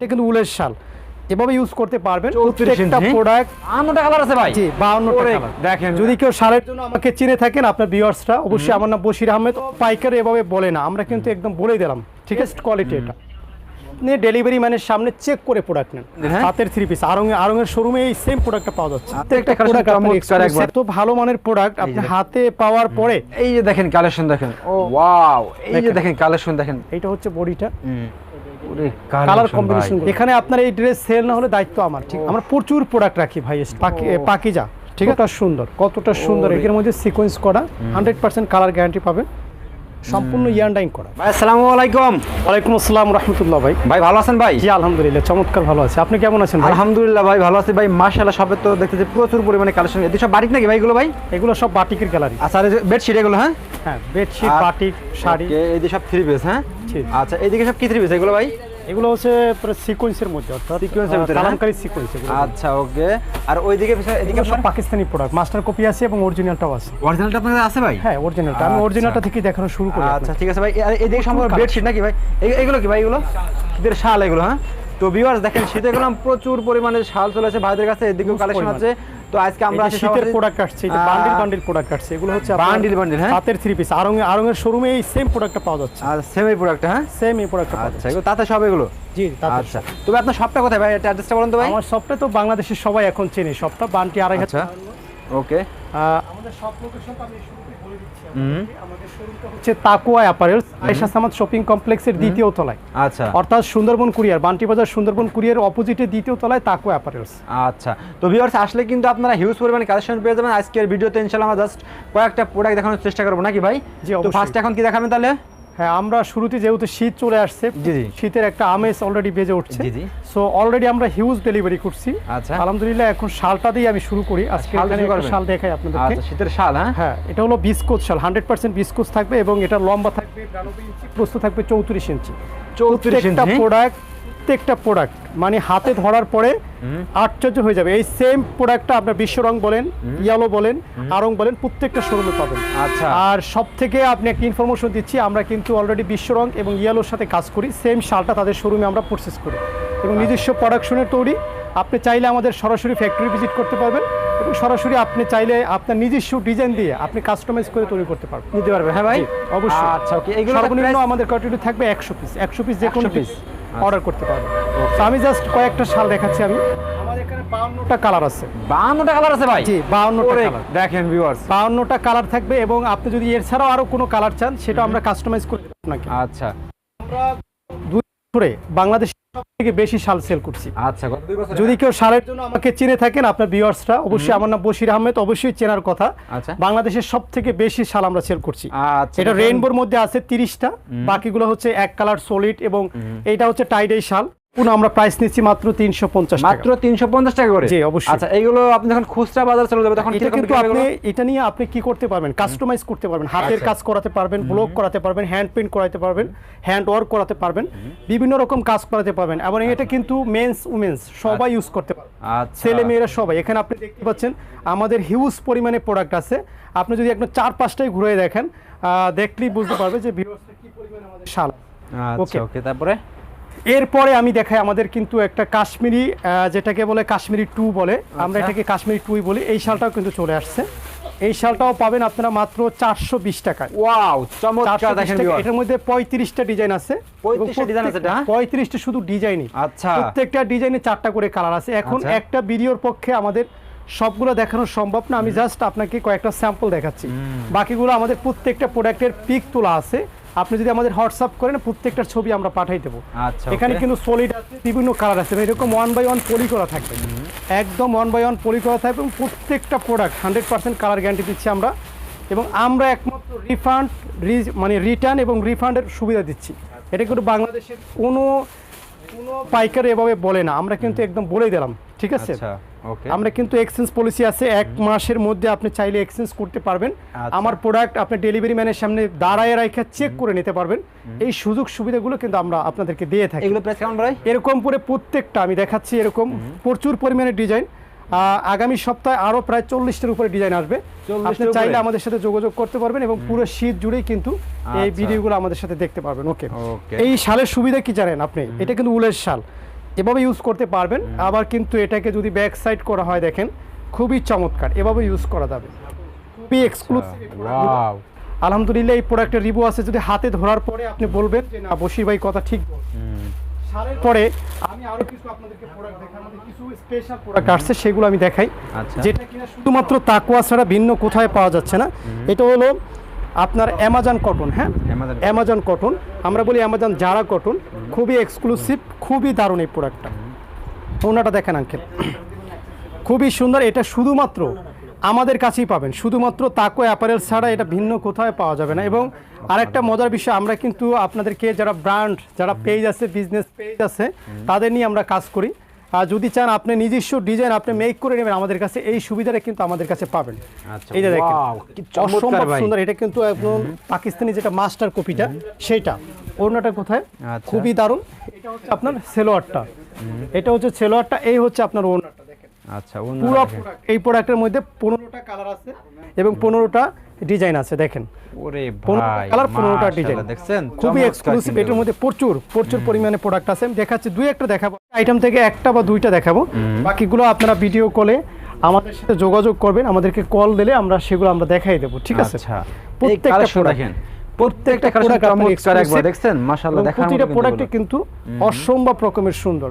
এটা কিন্তু উলের শাল। এভাবে ইউজ করতে পারবেন প্রত্যেকটা। প্রোডাক্ট আনন্দটা কালার আছে ভাই। জি 52 ওরে, টাকা দেখেন। যদি কেউ শালের জন্য আমাকে চিনে থাকেন আপনার ভিউয়ার্সরা অবশ্যই আমার নাম বশির আহমেদ। পাইকার এভাবে বলে না আমরা কিন্তু একদম বলেই দিলাম। ঠিক আছে? কোয়ালিটি এটা। আপনি ডেলিভারি ম্যানের সামনে চেক করে প্রোডাক্ট নেন। হ্যাঁ। হাতের থ্রি পিস আরং আরঙের শোরুমে এই সেম প্রোডাক্টটা পাওয়া যাচ্ছে। প্রত্যেকটা প্রোডাক্ট একবার। তো ভালো মানের প্রোডাক্ট আপনি হাতে পাওয়ার পরে এই যে দেখেন কালেকশন দেখেন। ও ওয়াও এই যে দেখেন। কালেকশন দেখেন। এইটা হচ্ছে বডিটা। কালার কম্বিনেশন এখানে আপনার এই ড্রেস সেল না হলে দায়িত্ব আমার ঠিক? আমরা প্রচুর প্রোডাক্ট রাখি ভাই পাকিজা ঠিক আছে? সুন্দর। কতটা সুন্দর। এর মধ্যে সিকোয়েন্স করা হান্ড্রেড পার্সেন্ট কালার গ্যারান্টি পাবেন। সম্পূর্ণ ইয়ারডাইং করা। ভাই আসসালামু আলাইকুম। ওয়ালাইকুম আসসালাম রহমতুল্লাহ ভাই। ভাই ভালো আছেন ভাই? জি আলহামদুলিল্লাহ চমৎকার ভালো আছে। আপনি কেমন আছেন আলহামদুলিল্লাহ ভাই ভালো আছি ভাই। মাশাআল্লাহ সবে তো দেখতেছি প্রচুর পরিমাণে কালেকশন সব বাড়িতে নাকি ভাই এগুলো ভাই? এগুলো সব বাটিকের গ্যালারি আচ্ছা আর বেডশিট এগুলো হ্যাঁ? হ্যাঁ বেডশিট বাটিক শাড়ি। Okay, এইদিকে সব থ্রি পিস হ্যাঁ। আচ্ছা এইদিকে সব কি থ্রি পিস এগুলো ভাই? এগুলো হচ্ছে সিকোয়েন্সের মধ্যে অর্থাৎ ভিতরে, হ্যাঁ? কালামকারী সিকোয়েন্স আচ্ছা ওকে। আর ওইদিকে এদিকে সব পাকিস্তানি প্রোডাক্ট মাস্টার কপি আছে এবং অরিজিনালটাও আছে। অরিজিনালটা আপনাদের আছে ভাই? হ্যাঁ অরিজিনালটা আমি আচ্ছা। অরিজিনালটা থেকে দেখানো শুরু করি আচ্ছা ঠিক আছে ভাই। এদিকে বেডশিট নাকি ভাই? এগুলো কি ভাই এগুলো? শীতের শাল এগুলো হ্যাঁ? তো ভিউয়ার্স দেখেন শীতে গেলাম প্রচুর পরিমাণে শাল চলে আসে। ভাইদের কাছে এদিকেও কালেকশন আছে। তো আজকে আমরা শীতের প্রোডাক্ট আসছে এই যে বান্ডিল বান্ডিল প্রোডাক্ট আসছে এগুলো হচ্ছে বান্ডিল bundle, হ্যাঁ? হাতের থ্রি পিস আরং আরঙের শোরুমে এই সেম প্রোডাক্টটা পাওয়া যাচ্ছে। আর সেমি প্রোডাক্ট হ্যাঁ? সেম এই প্রোডাক্টটা আচ্ছা এগুলো তাতে সব এগুলো? জি আচ্ছা তবে আপনার শপটা কোথায় ভাই? এটা অ্যাড্রেসটা বলুন তো ভাই। আমার শপটা তো বাংলাদেশের সবাই এখন চেনে সবটা বান্টি আড়াই আচ্ছা ওকে আমাদের শপ লোকেশনটা আমি হচ্ছে তাকুয়া অ্যাপারেলস আয়েশা সামাদ শপিং কমপ্লেক্সের দ্বিতীয় তলায়। আচ্ছা। অর্থাৎ সুন্দরবন কুরিয়ার বান্টি বাজার সুন্দরবন কুরিয়ার অপোজিটে দ্বিতীয় তলায় তাকুয়া অ্যাপারেলস আচ্ছা। তো ভিউয়ার্স আসলে কিন্তু আপনারা হিউজ পরিমাণে কালেকশন পেয়ে যাবেন। আজকের ভিডিওতে ইনশাআল্লাহ আমরা জাস্ট কয়েকটা প্রোডাক্ট দেখানোর চেষ্টা করব নাকি ভাই? জি, তো ফার্স্ট এখন কি দেখাবেন তাহলে? হ্যাঁ আমরা শুরুতে যেহেতু শীত চলে আসছে। শীতের একটা আমেজ অলরেডি বেজে উঠছে। সো অলরেডি আমরা হিউজ ডেলিভারি করছি। আচ্ছা। আলহামদুলিল্লাহ এখন শালটা দিয়ে আমি শুরু করি। আজকে শাল দেখাই আপনাদেরকে। আচ্ছা শীতের শাল হ্যাঁ? হ্যাঁ এটা হলো বিস্কুট শাল হান্ড্রেড পার্সেন্ট বিস্কুট থাকবে এবং এটা লম্বা থাকবে প্রস্থ থাকবে চৌত্রিশ ইঞ্চি। 34 প্রত্যেকটা প্রোডাক্ট প্রত্যেকটা প্রোডাক্ট মানে হাতে ধরার পরে আশ্চর্য হয়ে যাবে। এই সেম প্রোডাক্টটা আপনার বিশ্ব রং বলেন ইয়ালো বলেন আরং বলেন প্রত্যেকটা শোরুমে পাবেন। আচ্ছা। আর সব থেকে আপনি একটা ইনফরমেশন দিচ্ছি আমরা কিন্তু অলরেডি বিশ্ব রং এবং ইয়েলোর সাথে কাজ করি সেম শালটা তাদের শোরুমে আমরা প্রসেস করি। এবং নিজস্ব প্রোডাকশনের তৈরি আপনি চাইলে আমাদের সরাসরি ফ্যাক্টরি ভিজিট করতে পারবেন এবং সরাসরি আপনি চাইলে আপনার নিজস্ব ডিজাইন দিয়ে আপনি কাস্টমাইজ করে তৈরি করতে পারবেন। নিতে পারবেন হ্যাঁ ভাই? অবশ্যই। আচ্ছা ওকে এগুলো সর্বনিম্ন আমাদের কোয়ান্টিটি থাকবে একশো পিস একশো পিস যে কোনো পিস। অর্ডার করতে পারবেন তো আমি জাস্ট কয়েকটা শাল দেখাচ্ছি আমি। আমাদের এখানে বাউন্নটা কালার আছে। কালার আছে ভাই? জি বাউন্নটা দেখেন ভিউয়ার্স বাউন্নটা কালার থাকবে এবং আপনি যদি এর ছাড়াও আরও কোনো কালার চান সেটা আমরা কাস্টমাইজ করে আপনাকে। আচ্ছা। আমরা দুই বাংলাদেশ সবথেকে থেকে বেশি শাল সেল করছি। আচ্ছা যদি কেউ শালের জন্য আমাকে চিনে থাকেন আপনার ভিউয়ার্সরা অবশ্যই আমার নাম বশির আহমেদ অবশ্যই চেনার কথা। আচ্ছা। বাংলাদেশের সব থেকে বেশি শাল আমরা সেল করছি। আচ্ছা এটা রেইনবোর মধ্যে আছে তিরিশটা বাকিগুলো হচ্ছে এক কালার সলিড এবং এটা হচ্ছে টাইডাই শাল। পুরো আমরা প্রাইস নিচ্ছি মাত্র তিনশো পঞ্চাশ মাত্র তিনশো পঞ্চাশ টাকা করে? জি, অবশ্যই। আচ্ছা এইগুলো আপনি যখন খুচরা বাজার চলে যাবে তখন এটা কিন্তু আপনি এটা নিয়ে আপনি কি করতে পারবেন? কাস্টমাইজ করতে পারবেন। হাতের আচ্ছা। কাজ করাতে পারবেন ব্লক করাতে পারবেন হ্যান্ড পেন্ট করাতে পারবেন হ্যান্ড ওয়ার্ক করাতে পারবেন বিভিন্ন রকম কাজ করাতে পারবেন। এবং এটা কিন্তু মেন্স উমেন্স সবাই ইউজ করতে পারবে। আচ্ছা। ছেলে মেয়েরা সবাই। এখানে আপনি দেখতে পাচ্ছেন আমাদের হিউজ পরিমাণে প্রোডাক্ট আছে। আপনি যদি একদম চার পাঁচটাই ঘুরে দেখেন দেখলেই বুঝতে পারবে যে ভিউয়ার্সটা কি পরিমাণে আমাদের শাল। আচ্ছা ওকে তারপরে? এরপরে আমি দেখাই আমাদের কিন্তু একটা কাশ্মীরি যেটাকে বলে কাশ্মীরি টু বলে। আমরা আচ্ছা। এটাকে কাশ্মীরি টুই বলি। এই শালটাও কিন্তু চলে আসছে। এই শালটাও পাবেন আপনারা মাত্র চারশো বিশ টাকায়। ওয়াও চমৎকার দেখেন টাকা। এটার মধ্যে পঁয়ত্রিশটা ডিজাইন আছে। 35টা design আছে এটা, হ্যাঁ? পঁয়ত্রিশটা শুধু ডিজাইনই। আচ্ছা। প্রত্যেকটা ডিজাইনে চারটা করে কালার আছে। এখন আচ্ছা। একটা ভিডিওর পক্ষে আমাদের সবগুলো দেখানো সম্ভব না। আমি জাস্ট আপনাকে কয়েকটা স্যাম্পল দেখাচ্ছি। বাকিগুলো আমাদের প্রত্যেকটা প্রোডাক্টের পিক তোলা আছে। আপনি যদি আমাদের হোয়াটসঅ্যাপ করেন প্রত্যেকটার ছবি আমরা পাঠাই দেবো। আচ্ছা এখানে কিন্তু সলিড আছে বিভিন্ন কালার আছে। এরকম ওয়ান বাই ওয়ান পলি করা থাকবে। একদম ওয়ান বাই ওয়ান পলি করা থাকবে এবং প্রত্যেকটা product hundred percent colour guarantee দিচ্ছি আমরা। এবং আমরা একমাত্র রিফান্ড মানে রিটার্ন এবং রিফান্ডের সুবিধা দিচ্ছি। এটা কিন্তু বাংলাদেশের কোনো কোনো পাইকার এভাবে বলে না। আমরা কিন্তু একদম বলে দিলাম। ঠিক আছে? আচ্ছা। আমরা কিন্তু এক্সচেঞ্জ পলিসি আছে এক মাসের মধ্যে আপনি চাইলে এক্সচেঞ্জ করতে পারবেন। আচ্ছা। আমার প্রোডাক্ট আপনি ডেলিভারি ম্যানের সামনে দাঁড়ায় রাখা চেক করে নিতে পারবেন। এই সুযোগ সুবিধাগুলো কিন্তু আমরা আপনাদেরকে দিয়ে থাকি। এগুলো প্রাইস কেমন ভাই? এরকম করে প্রত্যেকটা আমি দেখাচ্ছি এরকম। প্রচুর পরিমাণে ডিজাইন আগামী সপ্তাহে আরও প্রায় চল্লিশটার উপরে ডিজাইন আসবে। 40 আপনি চাইলে আমাদের সাথে যোগাযোগ করতে পারবেন এবং পুরো শীত জুড়েই কিন্তু এই আচ্ছা। ভিডিওগুলো আমাদের সাথে দেখতে পারবেন। ওকে ওকে এই শালের সুবিধা কি জানেন আপনি? এটা কিন্তু উলের শাল। এভাবে ইউজ করতে পারবেন। আবার কিন্তু এটাকে যদি ব্যাক সাইড করা হয় দেখেন খুবই চমৎকার। এভাবে ইউজ করা যাবে। খুবই এক্সক্লুসিভ আলহামদুলিল্লাহ এই প্রোডাক্টের রিভিউ আছে। যদি হাতে ধরার পরে আপনি বলবেন যে না বশির ভাই কথা ঠিক সারের পরে আমি আরও কিছু আপনাদেরকে প্রোডাক্ট কিছু স্পেশাল প্রোডাক্ট আসছে সেগুলো আমি দেখাই। আচ্ছা। যেটা কিনা শুধুমাত্র তাকুয়া ছাড়া ভিন্ন কোথায় পাওয়া যাচ্ছে না। এটা হলো আপনার অ্যামাজন কটন হ্যাঁ? অ্যামাজন কটন আমরা বলি অ্যামাজন জারা কটন খুবই এক্সক্লুসিভ খুবই দারুণ এই প্রোডাক্টটা ওনাটা দেখেন আঙ্কেল খুবই সুন্দর এটা শুধুমাত্র আমাদের কাছেই পাবেন শুধুমাত্র তাকো অ্যাপারেল ছাড়া এটা ভিন্ন কোথায় পাওয়া যাবে না। এবং আরেকটা মজার বিষয় আমরা কিন্তু আপনাদেরকে যারা ব্র্যান্ড যারা পেজ আছে বিজনেস পেজ আছে তাদের নিয়ে আমরা কাজ করি। আর যদি চান আপনি নিজস্ব ডিজাইন আপনি মেক করে নেবেন আমাদের কাছে এই সুবিধাটা কিন্তু আমাদের কাছে পাবেন। আচ্ছা, এই যে দেখেন wow, কি চমৎকার অসম্ভব সুন্দর এটা কিন্তু একদম পাকিস্তানি যেটা মাস্টার কপিটা সেটা ওড়নাটা কোথায়? আচ্ছা। খুবই দারুণ। এটা হচ্ছে আপনার সেলোয়ারটা। এটা হচ্ছে সেলোয়ারটা এই হচ্ছে আপনার ওড়নাটা। আচ্ছা পুরো এই প্রোডাক্টের মধ্যে পনেরোটা কালার আছে এবং পনেরোটা ডিজাইন আছে দেখেন। ওরে ভাই কালার পনেরোটা ডিজাইন দেখছেন? খুবই এক্সক্লুসিভ এটার মধ্যে প্রচুর প্রচুর পরিমাণে প্রোডাক্ট আছে। আমি দেখাচ্ছি দুই একটা দেখাবো। আইটেম থেকে একটা বা দুইটা দেখাবো। বাকিগুলো আপনারা ভিডিও কলে আমাদের সাথে যোগাযোগ করবেন। আমাদেরকে কল দিলে আমরা সেগুলো আমরা দেখাই দেবো ঠিক আছে? আচ্ছা। প্রত্যেকটা দেখেন প্রত্যেকটা প্রত্যেকটা কালেকশন product আপনার চমৎকার একবার দেখছেন? মাশাআল্লাহ দেখার প্রতিটা প্রোডাক্টে কিন্তু অসম্ভব রকমের সুন্দর।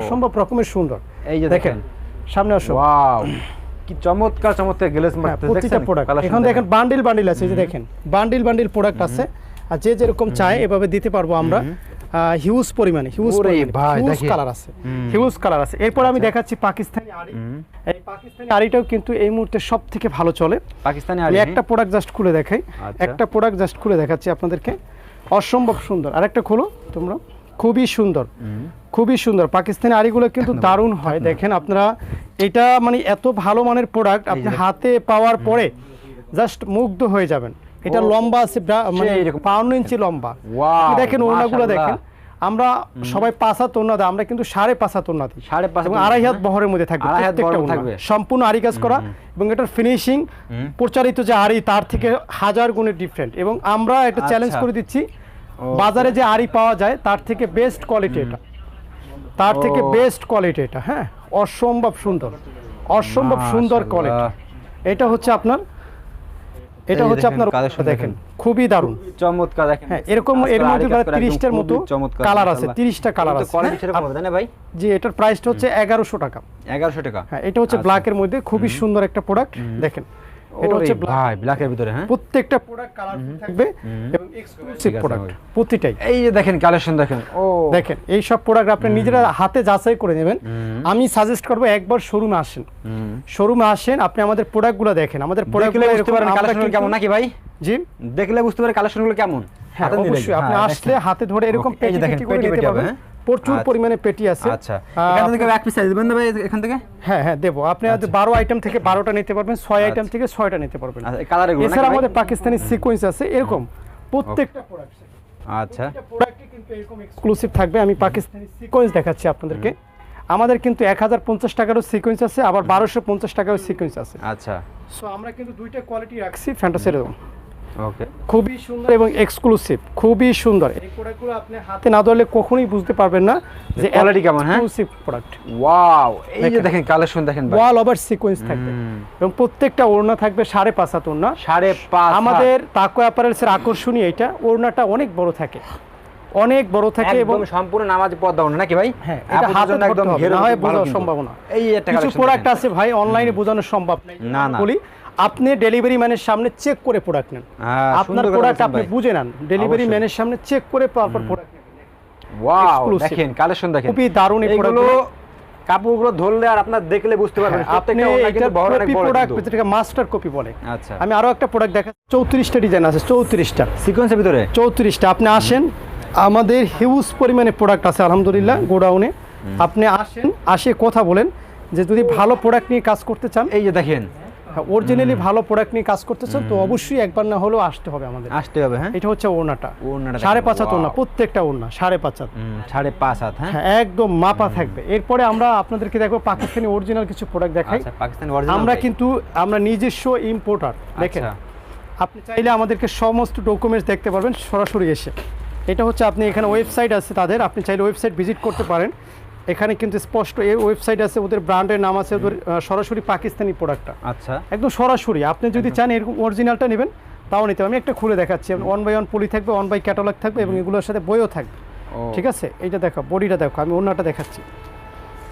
অসম্ভব রকমের সুন্দর। এই যে দেখেন সামনে আসো। ওয়াও কি চমৎকার চমৎকার গ্লেজ মারতে দেখছেন? প্রোডাক্ট এখন দেখেন বান্ডিল বান্ডিল আছে এই যে দেখেন। বান্ডিল বান্ডিল প্রোডাক্ট আছে। আর যে যেরকম চায় এভাবে দিতে পারব আমরা। হিউজ পরিমাণে হিউজ হিউজ কালার আছে। হিউজ কালার আছে। এরপর আমি দেখাচ্ছি পাকিস্তানি আড়ি। এই পাকিস্তানি আড়িটাও কিন্তু এই মুহূর্তে সব থেকে ভালো চলে। পাকিস্তানি আর একটা প্রোডাক্ট জাস্ট খুলে দেখাই। আচ্ছা। একটা প্রোডাক্ট জাস্ট খুলে দেখাচ্ছি আপনাদেরকে। অসম্ভব সুন্দর। আরেকটা খোলো তোমরা। খুবই সুন্দর। খুবই সুন্দর। পাকিস্তানি আড়িগুলো কিন্তু দারুণ হয়। দেখেন আপনারা এটা মানে এত ভালো মানের প্রোডাক্ট আপনি হাতে পাওয়ার পরে জাস্ট মুগ্ধ হয়ে যাবেন। এটা লম্বা আছে মানে। পাউন্ন ইঞ্চি লম্বা। দেখেন মাশাআল্লাহ। দেখেন আমরা সবাই পাঁচ হাত দিই আমরা কিন্তু সাড়ে পাঁচ হাত দিই। সাড়ে পাঁচ এবং আড়াই হাত বহরের মধ্যে থাকবে। সম্পূর্ণ আরি কাজ করা এবং এটার ফিনিশিং প্রচারিত যে আড়ি তার থেকে হাজার গুণে ডিফারেন্ট এবং আমরা একটা চ্যালেঞ্জ। করে দিচ্ছি বাজারে যে আড়ি পাওয়া যায় তার থেকে বেস্ট কোয়ালিটি এটা। তার থেকে বেস্ট কোয়ালিটি এটা হ্যাঁ? অসম্ভব সুন্দর। অসম্ভব সুন্দর কোয়ালিটি এটা হচ্ছে আপনার এটা হচ্ছে আপনার দেখেন খুবই দারুণ। চমৎকার দেখেন। হ্যাঁ এরকম এর মধ্যে প্রায় করা একদম তিরিশটার মতো কালার আছে মাশাআল্লাহ। তিরিশটা কালার আছে হ্যাঁ? সেরকম হবে, না ভাই? জি এটার প্রাইসটা হচ্ছে এগারোশো টাকা। এগারোশো টাকা। হ্যাঁ এটা হচ্ছে আচ্ছা। ব্ল্যাকের মধ্যে খুবই সুন্দর একটা প্রোডাক্ট দেখেন। এটা হচ্ছে ভাই ব্ল্যাকের ভিতরে হ্যাঁ? প্রত্যেকটা প্রোডাক্ট কালারফুল থাকবে এবং এক্সক্লুসিভ প্রোডাক্ট প্রতিটাই। এই যে দেখেন কালেকশন দেখেন ও। দেখেন এই সব প্রোডাক্ট আপনি নিজেরা হাতে যাচাই করে নেবেন। আমি সাজেস্ট করব একবার শোরুমে আসেন। শোরুমে আসেন আপনি আমাদের প্রোডাক্টগুলো দেখেন। আমাদের প্রোডাক্টগুলো বুঝতে পারেন কালেকশন কেমন নাকি ভাই? জি। দেখলে বুঝতে পারেন কালেকশনগুলো কেমন? হ্যাঁ অবশ্যই। আপনি হ্যাঁ, আসলে হাতে ধরে এরকম পেটি দেখেন, পেটি পেটি হবে, হ্যাঁ? প্রচুর আচ্ছা। পরিমাণে পেটি আছে। আচ্ছা। এখান থেকে এক পিস সাইজ ভাই এখান থেকে? হ্যাঁ হ্যাঁ দেবো। আপনি হয়তো বারো আইটেম থেকে বারোটা নিতে পারবেন ছয় আইটেম থেকে ছয়টা নিতে পারবেন। আচ্ছা কালার এগুলো এছাড়া আমাদের পাকিস্তানি সিকোয়েন্স আছে এরকম। প্রত্যেকটা প্রোডাক্ট আচ্ছা। কিন্তু এরকম এক্সক্লুসিভ থাকবে। আমি পাকিস্তানি সিকোয়েন্স দেখাচ্ছি আপনাদেরকে। আমাদের কিন্তু এক হাজার পঞ্চাশ টাকারও সিকোয়েন্স আছে আবার বারোশো পঞ্চাশ টাকারও সিকোয়েন্স আছে। আচ্ছা। সো আমরা কিন্তু দুইটা কোয়ালিটি রাখছি ফ্যান্টাসির ওকে খুবই সুন্দর এবং এক্সক্লুসিভ খুবই সুন্দর। এই প্রোডাক্টগুলো আপনি হাতে না ধরলে কখনোই বুঝতে পারবেন না যে quality কেমন, হ্যাঁ? এক্সক্লুসিভ প্রোডাক্ট ওয়াও এই যে দেখেন। কালেকশন দেখেন ভাই। ওয়াল ওভার সিকোয়েন্স থাকবে এবং প্রত্যেকটা ওড়না থাকবে সাড়ে পাঁচ হাত ওড়না। সাড়ে পাঁচ আমাদের তাকো অ্যাপারেলসের আকর্ষণীয় এটা ওড়নাটা অনেক বড় থাকে। অনেক বড় থাকে এবং সম্পূর্ণ নামাজ পর্দা ওড়না নাকি ভাই? হ্যাঁ এটা আপুদের হাতে একদম ঘেরো না হয় বোঝার। সম্ভাবনা। এই একটা কিছু প্রোডাক্ট আছে ভাই অনলাইনে বোঝানো সম্ভব না, না। বলি আপনি ডেলিভারি ম্যানের সামনে চেক করে প্রোডাক্ট নেন। আপনার প্রোডাক্ট আপনি বুঝে নেন। ডেলিভারি ম্যানের সামনে চেক করে তারপর প্রোডাক্ট ওয়াও দেখেন কালেকশন দেখেন। খুবই দারুণ এই কাপড়গুলো ধরলে আর আপনার দেখলে বুঝতে পারবেন হ্যাঁ, প্রত্যেকটা এটা বড় অনেক কপি বড় প্রোডাক্ট। যেটাকে মাস্টার কপি বলে। আচ্ছা। আমি আরও একটা প্রোডাক্ট দেখা চৌত্রিশটা ডিজাইন আছে চৌত্রিশটা। সিকোয়েন্সের ভিতরে? চৌত্রিশটা। আপনি আসেন আমাদের হিউজ পরিমাণে প্রোডাক্ট আছে আলহামদুলিল্লাহ গোডাউনে। আপনি আসেন আসে কথা বলেন যে যদি ভালো প্রোডাক্ট নিয়ে কাজ করতে চান এই যে দেখেন অরিজিনালি ভালো প্রোডাক্ট নিয়ে কাজ করতে চান তো অবশ্যই একবার না হলেও আসতে হবে আমাদের। আসতে হবে হ্যাঁ? এটা হচ্ছে ওড়নাটা। ওড়নাটা সাড়ে পাঁচ হাত wow। প্রত্যেকটা ওড়না সাড়ে পাঁচ হাত। সাড়ে পাঁচ হাত হ্যাঁ? হ্যাঁ একদম মাপা থাকবে। এরপরে আমরা আপনাদেরকে দেখব পাকিস্তানি অরিজিনাল কিছু প্রোডাক্ট দেখাই। আচ্ছা পাকিস্তানি অরিজিনাল আমরা কিন্তু আমরা নিজস্ব ইম্পোর্টার দেখেন। আচ্ছা। আপনি চাইলে আমাদেরকে সমস্ত ডকুমেন্টস দেখতে পারবেন সরাসরি এসে। এটা হচ্ছে আপনি এখানে ওয়েবসাইট আছে তাদের আপনি চাইলে ওয়েবসাইট ভিজিট করতে পারেন। এখানে কিন্তু স্পষ্ট এই ওয়েবসাইট আছে ওদের ব্র্যান্ডের নাম আছে ওদের সরাসরি পাকিস্তানি প্রোডাক্টটা আচ্ছা। একদম সরাসরি আপনি যদি চান এরকম অরিজিনালটা নেবেন তাও নিতে আমি একটা খুলে দেখাচ্ছি ওয়ান বাই ওয়ান পলি থাকবে ওয়ান বাই ক্যাটালগ থাকবে এবং এগুলোর সাথে বইও থাকবে। ঠিক আছে? এইটা দেখো বডিটা দেখো আমি ওনাটা দেখাচ্ছি।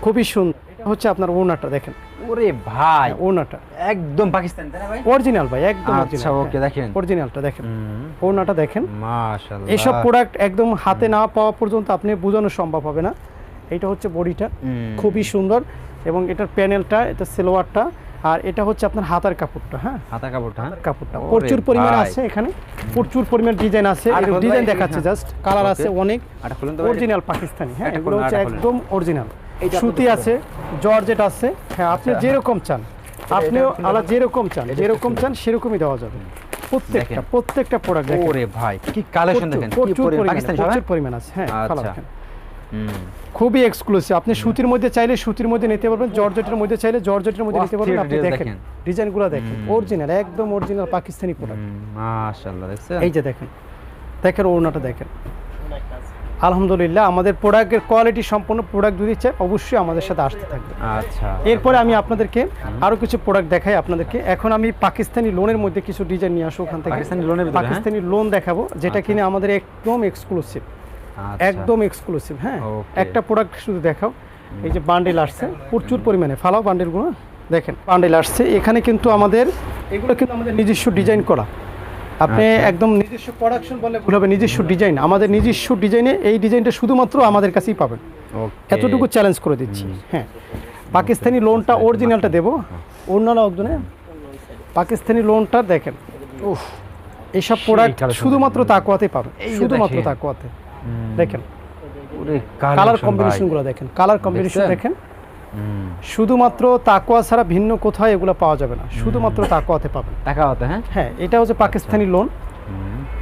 খুবই সুন্দর। এটা হচ্ছে আপনার ওনাটা দেখেন। ওরে ভাই। ওনাটা একদম পাকিস্তান ভাই? অরিজিনাল ভাই একদম আচ্ছা ওকে দেখেন। অরিজিনালটা দেখেন। ওনাটা দেখেন। মাশাআল্লাহ। এইসব প্রোডাক্ট একদম হাতে না পাওয়া পর্যন্ত আপনি বোঝানো সম্ভব হবে না। এটা হচ্ছে বডিটা। খুবই সুন্দর। এবং এটার প্যানেলটা এটা সেলোয়ারটা আর এটা হচ্ছে আপনার হাতার কাপড়টা হ্যাঁ? হাতা কাপড়টা হ্যাঁ? কাপড়টা। প্রচুর পরিমাণে। আছে এখানে। প্রচুর পরিমাণ ডিজাইন আছে। ডিজাইন দেখাচ্ছে হ্যাঁ। জাস্ট। কালার আছে অনেক। অরিজিনাল পাকিস্তানি হ্যাঁ? এগুলো হচ্ছে একদম অরিজিনাল। সুতি আছে জর্জেট আছে। হ্যাঁ আপনি আচ্ছা। যেরকম চান। আপনিও আলা যেরকম চান যেরকম চান সেরকমই দেওয়া যাবে। প্রত্যেকটা প্রত্যেকটা প্রোডাক্ট ওরে ভাই কি কালেকশন দেখেন প্রচুর পরিমাণে। হ্যাঁ? পরিমাণ আছে হ্যাঁ আচ্ছা। খুবই এক্সক্লুসিভ আপনি সুতির মধ্যে চাইলে সুতির মধ্যে নিতে পারবেন জর্জেটের মধ্যে চাইলে জর্জেটের মধ্যে নিতে পারবেন। আপনি দেখেন। ডিজাইনগুলো দেখেন অরিজিনাল একদম অরিজিনাল পাকিস্তানি প্রোডাক্ট মাশাআল্লাহ দেখছেন? এই যে দেখেন দেখেন ওড়নাটা দেখেন। আলহামদুলিল্লাহ আমাদের প্রোডাক্টের কোয়ালিটি সম্পন্ন প্রোডাক্ট যদি চাই অবশ্যই আমাদের সাথে আসতে থাকবে। আচ্ছা এরপরে আমি আপনাদেরকে আরও কিছু প্রোডাক্ট দেখাই আপনাদেরকে। এখন আমি পাকিস্তানি লোনের মধ্যে কিছু ডিজাইন নিয়ে আসব ওখান থেকে। পাকিস্তানি লোনের হ্যাঁ? পাকিস্তানি লোন দেখাবো যেটা কিনে আমাদের একদম এক্সক্লুসিভ আচ্ছা। একদম এক্সক্লুসিভ হ্যাঁ। একটা প্রোডাক্ট শুধু দেখাও। এই যে বান্ডেল আসছে প্রচুর পরিমাণে। ফালাও বান্ডেলগুলো দেখেন বান্ডেল আসছে। এখানে কিন্তু আমাদের এগুলো কিন্তু আমাদের নিজস্ব ডিজাইন করা। আপনি আচ্ছা। একদম নিজস্ব প্রোডাকশন বলে ভুল হবে নিজস্ব ডিজাইন আমাদের নিজস্ব ডিজাইনে এই ডিজাইনটা শুধুমাত্র আমাদের কাছেই পাবেন। এতটুকু চ্যালেঞ্জ করে দিচ্ছি। হ্যাঁ। পাকিস্তানি লোনটা অরিজিনালটা দেবো। অন্যান্য একজনে পাকিস্তানি লোনটা দেখেন। উফ এইসব প্রোডাক্ট শুধুমাত্র তাকুয়াতে পাবেন। শুধুমাত্র। তাকুয়াতে দেখেন। কালার collection কম্বিনেশনগুলো দেখেন। কালার কম্বিনেশন দেখেন। শুধুমাত্র তাকুয়া ছাড়া ভিন্ন কোথাও এগুলো পাওয়া যাবে না। শুধুমাত্র তাকুয়াতে পাবেন। টাকা হতে হ্যাঁ? হ্যাঁ এটা হচ্ছে পাকিস্তানি লোন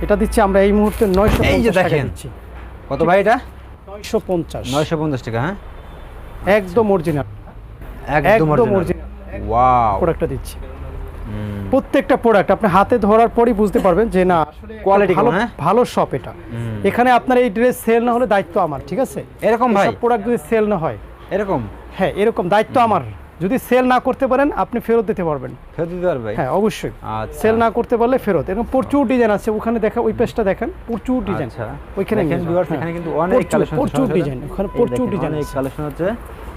এটা দিচ্ছি আমরা এই মুহূর্তে নয়শো এই যে দেখেন। কত ভাই এটা? নয়শো পঞ্চাশ। নয়শো পঞ্চাশ টাকা হ্যাঁ? একদম অরিজিনাল একদম অরিজিনাল ওয়াও প্রোডাক্টটা দিচ্ছি। প্রত্যেকটা প্রোডাক্ট আপনি হাতে ধরার পরই বুঝতে পারবেন যে না আসলে একটা ভালো হ্যাঁ? ভালো শপ এটা। এখানে আপনার এই ড্রেস সেল না হলে দায়িত্ব আমার ঠিক আছে? এরকম ভাই। প্রোডাক্ট যদি সেল না হয়। এরকম? হ্যাঁ এরকম দায়িত্ব আমার। যদি সেল না করতে পারেন আপনি ফেরত দিতে পারবেন। ফেরত দিতে পারবে হ্যাঁ অবশ্যই। আচ্ছা। সেল না করতে পারলে ফেরত। এরকম প্রচুর ডিজাইন আছে ওখানে দেখা ওই পেজটা দেখেন প্রচুর ডিজাইন আচ্ছা। ওইখানে হ্যাঁ। কিন্তু অনেক কালেকশন প্রচুর ডিজাইন ওখানে প্রচুর ডিজাইন আছে। কালেকশন হচ্ছে। আচ্ছা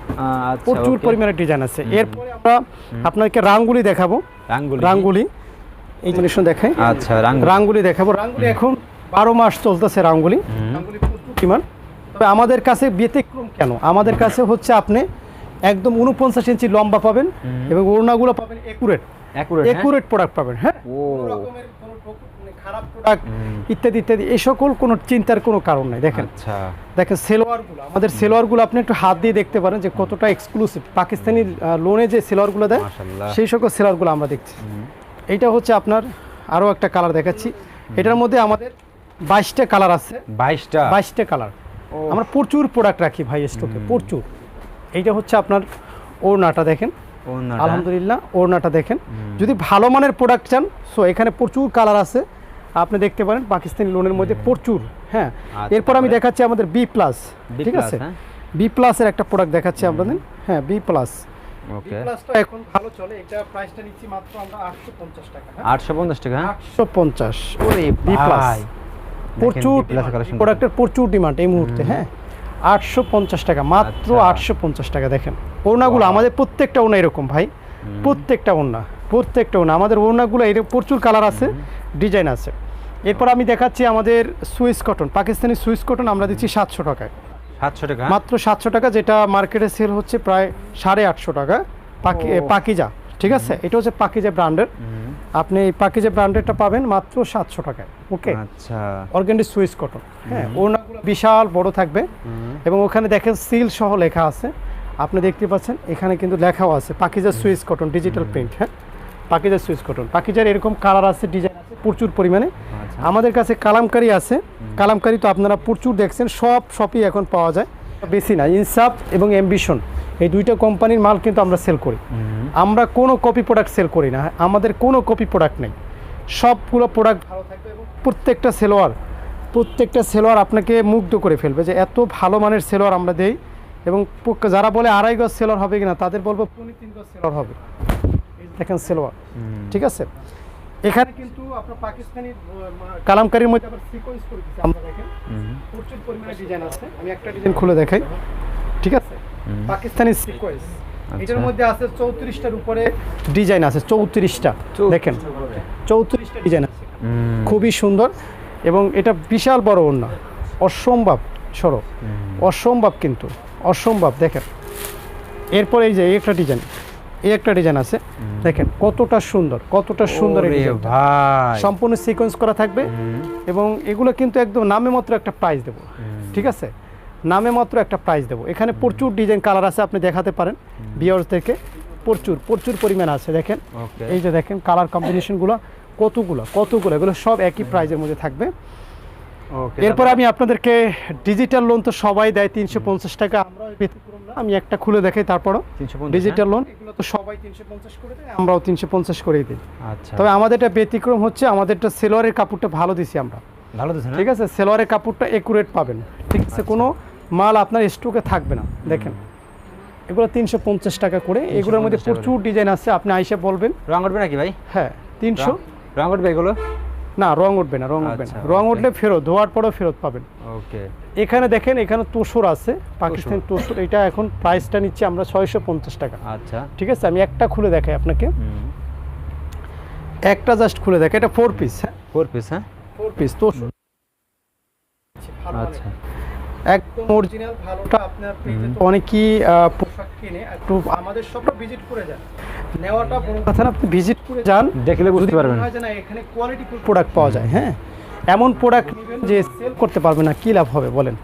প্রচুর পরিমাণে ডিজাইন আছে। এরপরে আমরা আপনাকে রাঙ্গুলি দেখাবো। রাঙ্গুলি। রাঙ্গুলি। এই জিনিস দেখাই। আচ্ছা রাঙ্গুলি। দেখাবো। রাঙ্গুলি এখন বারো মাস চলতেছে রাঙ্গুলি। রাঙ্গুলি তবে আমাদের কাছে ব্যতিক্রম কেন? আমাদের কাছে হচ্ছে আপনি একদম উনপঞ্চাশ ইঞ্চি লম্বা পাবেন এবং ওড়নাগুলো পাবেন একুরেট একুরেট প্রোডাক্ট পাবেন হ্যাঁ? খারাপ প্রোডাক্ট ইত্যাদি ইত্যাদি এই সকল কোনো চিন্তার কোনো কারণ নাই। দেখেন আচ্ছা। দেখেন সেলোয়ারগুলো আমাদের সেলোয়ারগুলো আপনি একটু হাত দিয়ে দেখতে পারেন যে কতটা এক্সক্লুসিভ পাকিস্তানি লোনে যে সেলোয়ারগুলো দেয় সেই সকল সেলোয়ারগুলো আমরা দেখছি। এইটা হচ্ছে আপনার আরও একটা কালার দেখাচ্ছি। এটার মধ্যে আমাদের বাইশটা কালার আছে। বাইশটা? বাইশটা কালার আমরা প্রচুর প্রোডাক্ট রাখি ভাই স্টকে প্রচুর। এইটা হচ্ছে আপনার ওড়নাটা দেখেন। আলহামদুলিল্লাহ ওড়নাটা দেখেন। যদি ভালো মানের প্রোডাক্ট চান সো এখানে প্রচুর কালার আছে। আপনি দেখতে পারেন পাকিস্তানি লোনের মধ্যে প্রচুর হ্যাঁ। আচ্ছা, এরপর আমি দেখাচ্ছি আমাদের বি প্লাস ঠিক আছে? হ্যাঁ? বি প্লাসের একটা প্রোডাক্ট দেখাচ্ছি আপনাদের হ্যাঁ বি প্লাস ওকে প্লাসটা এখন ভালো চলে এটা প্রাইসটা নিচ্ছি মাত্র আমরা আটশো পঞ্চাশ টাকা হ্যাঁ? টাকা হ্যাঁ? আটশো পঞ্চাশ। ওরে বি প্লাস প্রচুর প্রোডাক্টের ডিমান্ড এই মুহূর্তে হ্যাঁ? আটশো পঞ্চাশ টাকা মাত্র আচ্ছা। আটশো পঞ্চাশ টাকা দেখেন। ওড়নাগুলো আমাদের প্রত্যেকটা ওড়না এরকম ভাই। প্রত্যেকটা ওড়না প্রত্যেকটা ওড়না। আমাদের ওড়নাগুলো এরকম প্রচুর কালার আছে। ডিজাইন আছে। এরপর আমি দেখাচ্ছি আমাদের Swiss cotton Pakistani Swiss cotton আমরা দিচ্ছি সাতশো টাকায়। সাতশো টাকা? মাত্র সাতশো টাকা যেটা মার্কেটে সেল হচ্ছে প্রায় সাড়ে আটশো টাকা। পাকি পাকিজা ঠিক আছে? এটা হচ্ছে পাকিজা ব্র্যান্ডের। আপনি এই পাকিজা ব্র্যান্ডেরটা পাবেন মাত্র সাতশো টাকায় ওকে আচ্ছা। অর্গানিক সুইস কটন হ্যাঁ? ওড়নাগুলো বিশাল বড় থাকবে। এবং ওখানে দেখেন সিল সহ লেখা আছে। আপনি দেখতে পাচ্ছেন এখানে কিন্তু লেখাও আছে Pakiza Swiss cotton digital print হ্যাঁ? Pakiza Swiss cotton. পাকিজার এরকম কালার আছে ডিজাইন আছে প্রচুর পরিমাণে। আচ্ছা। আমাদের কাছে কালামকারি আছে। কালামকারি তো আপনারা প্রচুর দেখছেন সব শপই এখন পাওয়া যায়। বেশি না ইনসাফ এবং অ্যাম্বিশন এই দুইটা কোম্পানির মাল কিন্তু আমরা সেল করি। আমরা কোনো কপি প্রোডাক্ট সেল করি না। আমাদের কোনো কপি প্রোডাক্ট নেই। সবগুলো প্রোডাক্ট ভালো থাকবে এবং প্রত্যেকটা সেলোয়ার প্রত্যেকটা সেলোয়ার আপনাকে মুগ্ধ করে ফেলবে যে এত ভালো মানের সেলোয়ার আমরা দেই এবং যারা বলে আড়াই গজ সেলর হবে কিনা তাদের বলব পৌনে তিন গজ সেলর হবে। দেখেন সেলোয়ার ঠিক আছে? এখানে কিন্তু আপনার পাকিস্তানি কালামকারীর মধ্যে আবার সিকোয়েন্স করে দিচ্ছে আমরা দেখেন। প্রচুর পরিমাণে ডিজাইন আছে। আমি একটা ডিজাইন খুলে দেখাই। ঠিক আছে? পাকিস্তানি সিকোয়েন্স এটার মধ্যে আছে চৌত্রিশটার উপরে ডিজাইন আছে চৌত্রিশটা। দেখেন? চৌত্রিশটা ডিজাইন আছে। খুবই সুন্দর এবং এটা বিশাল বড় ওড়না। অসম্ভব সরো। অসম্ভব কিন্তু। অসম্ভব দেখেন। এরপর এই যে একটা ডিজাইন এই একটা ডিজাইন আছে। দেখেন কতটা সুন্দর কতটা সুন্দর সম্পূর্ণ সিকোয়েন্স করা থাকবে এবং এগুলো কিন্তু একদম নামে মাত্র একটা প্রাইস দেবো। ঠিক আছে? নামে মাত্র একটা প্রাইস দেবো। এখানে প্রচুর ডিজাইন কালার আছে আপনি দেখাতে পারেন বিয়ার্সদেরকে প্রচুর প্রচুর পরিমাণ আছে দেখেন। এই যে দেখেন কালার কম্বিনেশনগুলো কতগুলো কতগুলো এগুলো সব একই প্রাইজের মধ্যে থাকবে। এরপর আমি আপনাদেরকে ডিজিটাল লোন তো সবাই দেয় তিনশো পঞ্চাশ টাকা আমরাও ব্যতিক্রম না। আমি একটা খুলে দেখাই তারপরও। ডিজিটাল লোন এগুলো তো সবাই তিনশো পঞ্চাশ করে দেয় আমরাও তিনশো পঞ্চাশ করেই দিই। আচ্ছা। তবে আমাদেরটা ব্যতিক্রম হচ্ছে আমাদেরটা সেলোয়ারের কাপড়টা ভালো দিছি আমরা। ভালো দিছে ঠিক আছে? সেলোয়ারের কাপড়টা একুরেট পাবেন। ঠিক আছে? কোনো মাল আপনার স্টকে থাকবে না দেখেন। এগুলো তিনশো পঞ্চাশ টাকা করে এগুলোর মধ্যে 350 টাকা করে। প্রচুর ডিজাইন আছে আপনি আইসে বলবেন। রং উঠবে নাকি ভাই? হ্যাঁ তিনশো। রং উঠবে এগুলো? না রং উঠবে না রং উঠবে না। আচ্ছা, রং উঠলে ফেরত ধোয়ার পরেও ফেরত পাবেন। ওকে এখানে দেখেন এখানে তোসর আছে পাকিস্তান তোসর এটা এখন প্রাইসটা নিচ্ছে আমরা ছয়শো পঞ্চাশ টাকা। আচ্ছা। ঠিক আছে আমি একটা খুলে দেখাই আপনাকে। একটা জাস্ট খুলে দেখে এটা ফোর পিস হ্যাঁ? ফোর পিস হ্যাঁ? ফোর পিস তোসর আচ্ছা। একদম অরিজিনাল ভালোটা আপনার অনেকেই পোশাক কিনে একটু আমাদের সবটা ভিজিট করে যান। নেওয়াটা বড় কথা না আপনি ভিজিট করে যান। দেখলে বুঝতে পারবেন। হয় যে না এখানে কোয়ালিটি প্রোডাক্ট পাওয়া যায় হ্যাঁ। এমন প্রোডাক্ট নেবেন যে সেল করতে পারবে না কী লাভ হবে বলেন?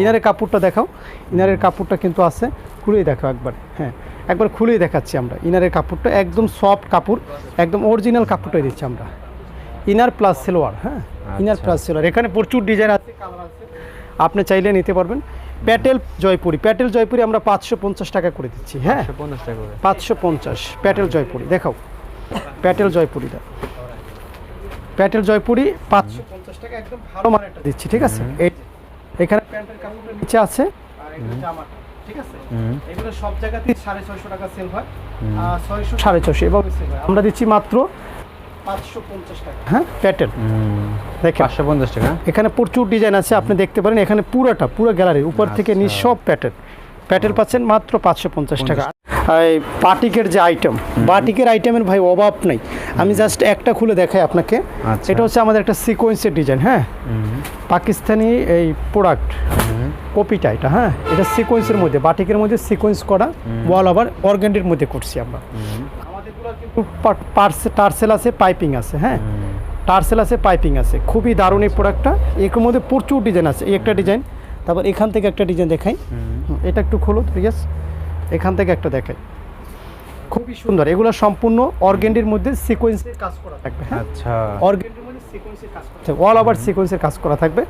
ইনারের কাপড়টা দেখাও। ইনারের কাপড়টা কিন্তু আছে। খুলেই দেখাও একবার হ্যাঁ। একবার খুলেই দেখাচ্ছি আমরা। ইনারের কাপড়টা একদম সফট কাপড় একদম অরিজিনাল কাপড়টাই দিচ্ছি আমরা। ইনার প্লাস সেলোয়ার হ্যাঁ। ইনার আচ্ছা। প্লাস সেলোয়ার এখানে প্রচুর ডিজাইন আছে কালার আছে। আপনি চাইলে নিতে পারবেন। প্যাটেল জয়পুরি প্যাটেল জয়পুরি আমরা পাঁচশো পঞ্চাশ টাকা করে দিচ্ছি হ্যাঁ? পাঁচশো পঞ্চাশ প্যাটেল জয়পুরি দেখাও। প্যাটেল জয়পুরিটা। প্যাটেল জয়পুরি পাঁচশো পঞ্চাশ টাকা একদম ভালো মানেরটা দিচ্ছি ঠিক আছে? এখানে প্যান্টের কাপড়টা নিচে আছে আর জামাটা ঠিক আছে? এগুলো সব জায়গাতেই সাড়ে ছয়শো টাকা সেল হয়। ছয়শো সাড়ে ছশো এভাবে আমরা দিচ্ছি মাত্র হ্যাঁ? প্যাটেল। দেখেন। পাঁচশো পঞ্চাশ টাকা। এখানে প্রচুর ডিজাইন আছে আপনি দেখতে পারেন এখানে পুরোটা পুরো গ্যালারি উপর থেকে নিচ আচ্ছা। সব প্যাটেল। প্যাটেল পাচ্ছেন মাত্র পাঁচশো পঞ্চাশ টাকা। এই বাটিকের যে আইটেম বাটিকের আইটেমের ভাই অভাব নেই। আমি জাস্ট একটা খুলে দেখাই আপনাকে। আচ্ছা। এটা হচ্ছে আমাদের একটা সিকোয়েন্সের ডিজাইন হ্যাঁ? পাকিস্তানি এই প্রোডাক্ট। কপিটা এটা হ্যাঁ? এটা সিকোয়েন্সের মধ্যে বাটিকের মধ্যে সিকোয়েন্স করা ওয়াল আবার অর্গ্যান্ডির মধ্যে করছি আমরা। টার্সেল আছে পাইপিং আছে হ্যাঁ? টার্সেল আছে পাইপিং আছে। খুবই দারুণ এই প্রোডাক্টটা। এর মধ্যে প্রচুর ডিজাইন আছে। এই একটা ডিজাইন তারপর এখান থেকে একটা ডিজাইন দেখাই। এটা একটু খোলো ঠিক আছে এখান থেকে একটা দেখাই। খুবই সুন্দর। এগুলো সম্পূর্ণ অর্গেন্ডির মধ্যে সিকোয়েন্সের কাজ করা থাকবে হ্যাঁ? আচ্ছা। অর্গেন্ডির মধ্যে সিকোয়েন্সের কাজ করা অল ওভার সিকোয়েন্সের কাজ করা থাকবে।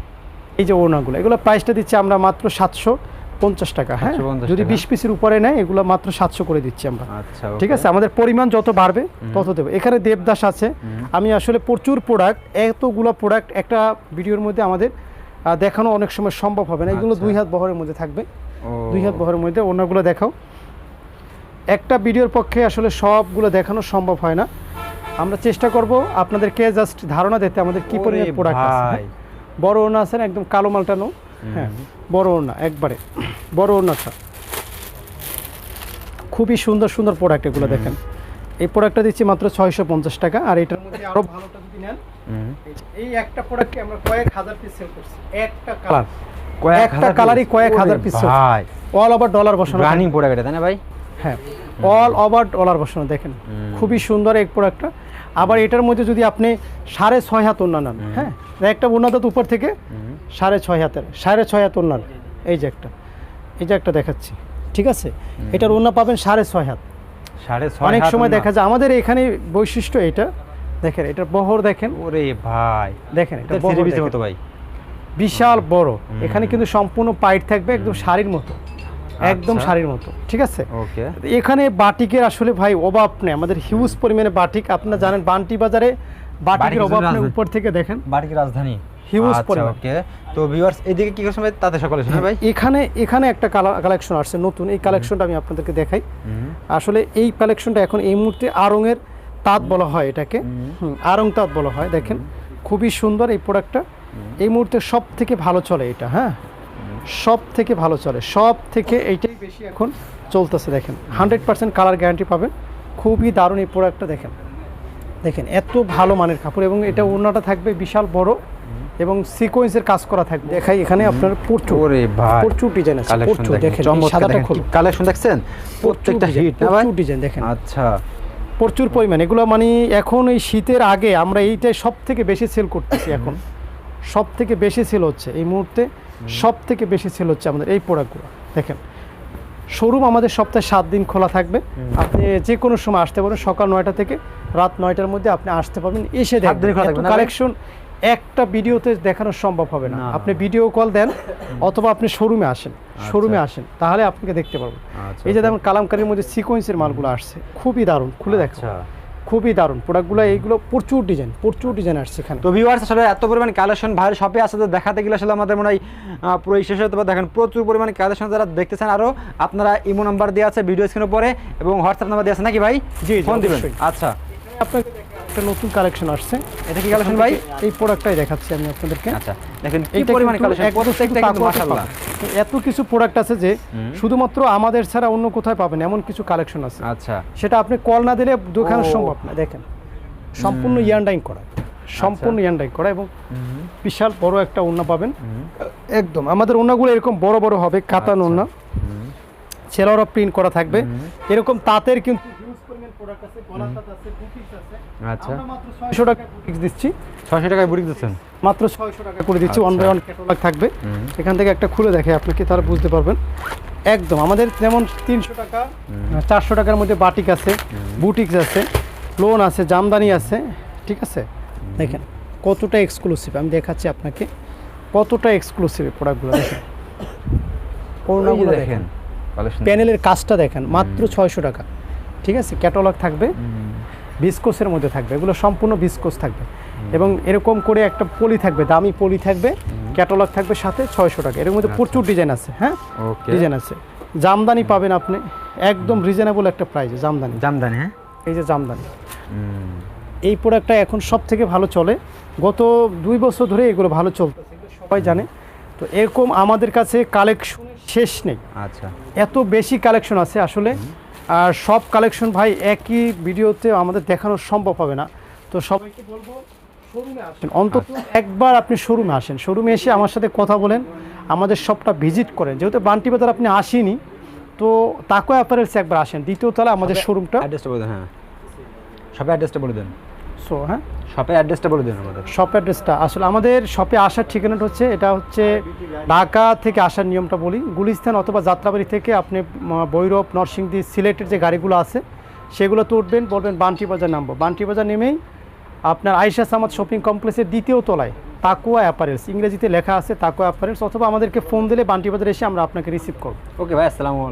এই যে ওড়নাগুলো এগুলো প্রাইসটা দিচ্ছি আমরা মাত্র সাতশো। পঞ্চাশ টাকা হ্যাঁ? যদি বিশ পিসের উপরে নেয় এগুলো মাত্র সাতশো করে দিচ্ছি আমরা। আচ্ছা ঠিক আছে? আমাদের পরিমাণ যত বাড়বে তত দেবে। এখানে দেবদাস আছে। আমি আসলে প্রচুর প্রোডাক্ট এতগুলো প্রোডাক্ট একটা ভিডিওর মধ্যে আমাদের দেখানো অনেক সময় সম্ভব হবে না। এগুলো আচ্ছা। দুই হাত বহরের মধ্যে থাকবে। দুই হাত বহরের মধ্যে অন্যগুলো দেখাও। একটা ভিডিওর পক্ষে আসলে সবগুলো দেখানো সম্ভব হয় না। আমরা চেষ্টা করব আপনাদেরকে জাস্ট ধারণা দিতে আমাদের কি পরিমাণ প্রোডাক্ট আছে হ্যাঁ? বড় ওড়না আছেন একদম কালো মালটানো হ্যাঁ বড় ওড়না একবারে। বড় ওড়নাটা খুবই সুন্দর সুন্দর প্রোডাক্ট এগুলো দেখেন। এই প্রোডাক্টটা দিচ্ছি মাত্র ছয়শো পঞ্চাশ টাকা আর এটার মধ্যে আরও ভালোটা যদি নেন এই একটা প্রোডাক্টকে আমরা কয়েক হাজার পিস সেল করছি। একটা কালার। একটা কালারই কয়েক হাজার পিস ভাই। অল ওভার ডলার বসানো। রানিং প্রোডাক্ট এটা তাই না ভাই? হ্যাঁ অল ওভার ডলার বসানো দেখেন। খুবই সুন্দর এই প্রোডাক্টটা আবার এটার মধ্যে যদি আপনি সাড়ে ছয় হাত ওন্না নেন হ্যাঁ? একটা ওন্না তো উপর থেকে সাড়ে ছয় হাতের সাড়ে ছয় হাত ওন্নার এই যে একটা এই যে একটা দেখাচ্ছি ঠিক আছে? এটার ওন্না পাবেন সাড়ে ছয় হাত। সাড়ে অনেক সময় দেখা যায় আমাদের এখানে বৈশিষ্ট্য এটা দেখেন এটার বহর দেখেন। ওরে ভাই দেখেন এটা বহর ভাই। বিশাল বড় এখানে কিন্তু সম্পূর্ণ পাইট থাকবে একদম শাড়ির মতো। একদম আচ্ছা। শাড়ির মতো ঠিক আছে? এখানে বাটিকের আসলে ভাই অভাব নেই আমাদের হিউজ পরিমাণে বাটিক আপনারা জানেন বান্টি বাজারে বাটিকের বাটিকের অভাব নেই উপর থেকে দেখেন। বাড়ির রাজধানী। হিউজ আচ্ছা পরিমাণ। ওকে। তো ভিউয়ার্স এদিকে কি করছেন ভাই? তাতে সকলে হ্যাঁ ভাই? এখানে এখানে একটা কালেকশন আসছে নতুন। এই কালেকশনটা আমি আপনাদেরকে দেখাই। আসলে এই কালেকশনটা এখন এই মুহূর্তে আরঙের তাঁত বলা হয় এটাকে। আরং তাঁত বলা হয় দেখেন। খুবই সুন্দর এই প্রোডাক্টটা এই মুহূর্তে সব থেকে ভালো চলে এটা হ্যাঁ? সব থেকে ভালো চলে। সব থেকে এইটাই বেশি এখন চলতেছে দেখেন। হান্ড্রেড পার্সেন্ট কালার গ্যারান্টি পাবেন। খুবই দারুণ এই প্রোডাক্টটা দেখেন। দেখেন এত ভালো মানের কাপড় এবং এটা ওড়নাটা থাকবে বিশাল বড় এবং সিকোয়েন্সের কাজ করা থাকবে। দেখাই এখানে আপনার প্রচুর ওরে ভাই প্রচুর ডিজাইন আছে। প্রচুর দেখেন সাদাটা খুলুন। কালেকশন দেখছেন? প্রত্যেকটা হিট না ভাই? ডিজাইন দেখেন। আচ্ছা। প্রচুর পরিমাণ। এগুলো মানে এখন এই শীতের আগে আমরা এইটাই সব থেকে বেশি সেল করতেছি এখন। সব থেকে বেশি সেল হচ্ছে। এই মুহূর্তে সব থেকে বেশি সেল হচ্ছে আমাদের এই প্রোডাক্টগুলো দেখেন শোরুম আমাদের সপ্তাহে সাত দিন খোলা থাকবে। আপনি যে কোনো সময় আসতে পারেন সকাল নয়টা থেকে রাত নয়টার মধ্যে আপনি আসতে পারবেন এসে? কালেকশন একটা ভিডিওতে দেখানো সম্ভব হবে না। আপনি ভিডিও কল দেন অথবা আপনি শোরুমে আসেন। শোরুমে আসেন তাহলে আপনাকে দেখতে পারবেন আচ্ছা, এই যে যেমন কালামকারির মধ্যে সিকোয়েন্সের মালগুলো আসছে। খুবই দারুণ খুলে আচ্ছা। খুবই দারুণ। প্রোডাক্টগুলো এইগুলো প্রচুর ডিজাইন প্রচুর ডিজাইন আসছে এখানে। তো ভিউয়ার্স আসলে এত পরিমাণ কালেকশন ভাইয়ের শপে আছে দেখাতে গেলে আসলে আমাদের মনে হয় পুরো শেষ হতে পারে দেখেন প্রচুর পরিমাণে কালেকশন যারা দেখতেছেন আরও আপনারা ইমো নাম্বার দেওয়া আছে ভিডিও স্ক্রিনের পরে এবং হোয়াটসঅ্যাপ নাম্বার দেওয়া আছে নাকি ভাই? জি, জি, ফোন দিবেন? আচ্ছা। আপনাকে একটা নতুন কালেকশন আসছে। এটা কি কালেকশন ভাই? এই প্রোডাক্টটাই দেখাচ্ছি আমি আপনাদেরকে। আচ্ছা দেখেন কি পরিমাণে কালেকশন প্রত্যেকটা কিন্তু মাশাআল্লাহ। এত কিছু প্রোডাক্ট আছে যে শুধুমাত্র আমাদের ছাড়া অন্য কোথায় পাবেন এমন কিছু কালেকশন আছে। আচ্ছা। সেটা আপনি কল না দিলে দেখানো ও। সম্ভব না দেখেন। সম্পূর্ণ ইয়ান্ডাইং করা। সম্পূর্ণ ইয়ান্ডাইং করা এবং বিশাল বড় একটা ওড়না পাবেন। একদম আমাদের ওড়নাগুলো এরকম বড় বড় হবে কাতান আচ্ছা। ওড়না। ছেলেরা প্রিন্ট করা থাকবে। এরকম তাঁতের কিন্তু প্রোডাক্ট আছে গলা তাঁত আছে আচ্ছা। 600 টাকা দিচ্ছি। ছয়শো টাকায় দিচ্ছেন? মাত্র 600 টাকা করে দিচ্ছি ওয়ান বাই আচ্ছা। ওয়ান ক্যাটালগ থাকবে। এখান থেকে একটা খুলে দেখে আপনাকে তারা বুঝতে পারবেন। একদম আমাদের যেমন তিনশো টাকা চারশো টাকার মধ্যে বাটিক আছে বুটিক্স আছে লোন আছে জামদানি আছে ঠিক আছে? দেখেন কতটা এক্সক্লুসিভ আমি দেখাচ্ছি আপনাকে কতটা এক্সক্লুসিভ প্রোডাক্টগুলো দেখেন দেখেন? প্যানেলের কাজটা দেখেন মাত্র ছয়শো টাকা ঠিক আছে? ক্যাটালগ থাকবে। ভিসকোসের মধ্যে থাকবে। এগুলো সম্পূর্ণ ভিসকোস থাকবে। এবং এরকম করে একটা পলি থাকবে দামি পলি থাকবে ক্যাটালগ থাকবে সাথে ছয়শো টাকা। এর মধ্যে প্রচুর ডিজাইন আছে হ্যাঁ? ডিজাইন আছে। জামদানি পাবেন আপনি। একদম রিজনেবল একটা প্রাইসে জামদানি। জামদানি হ্যাঁ? এই যে জামদানি। এই প্রোডাক্টটা এখন সব থেকে ভালো চলে। গত দুই বছর ধরে এগুলো ভালো এগুলো সবাই জানে। তো এরকম আমাদের কাছে কালেকশন শেষ নেই। আচ্ছা। এত বেশি কালেকশন আছে আসলে। আর সব কালেকশন ভাই একই ভিডিওতে আমাদের দেখানো সম্ভব হবে না। তো সবাইকে বলব শোরুমে আসেন। অন্তত একবার আপনি শোরুমে আসেন। শোরুমে এসে আমার সাথে কথা বলেন আমাদের সবটা ভিজিট করেন। যেহেতু বান্টি বাজার আপনি আসেনি তো তাকো অ্যাপারেলস একবার আসেন। দ্বিতীয় তলা আমাদের শোরুমটা। অ্যাড্রেসটা বলে দেন হ্যাঁ। সবাই অ্যাড্রেসটা বলে দেন। সো হ্যাঁ। শপের অ্যাড্রেসটা বলে দেন আমাদের। শপ অ্যাড্রেসটা আসলে আমাদের শপে আসার ঠিকানাটা হচ্ছে এটা হচ্ছে ঢাকা থেকে আসার নিয়মটা বলি। গুলিস্তান অথবা যাত্রাবাড়ি থেকে আপনি বৈরব নরসিংদী সিলেটের যে গাড়িগুলো আছে সেগুলোতে উঠবেন বলবেন বান্টি বাজার নামবো। বান্টি বাজার নেমেই আপনার আইসা সামাদ শপিং কমপ্লেক্সের দ্বিতীয় তলায় তাকুয়া অ্যাপারেলস ইংরেজিতে লেখা আছে তাকুয়া অ্যাপারেলস অথবা আমাদেরকে ফোন দিলে বান্টি বাজার এসে আমরা আপনাকে রিসিভ করব। ওকে ভাই আসসালামু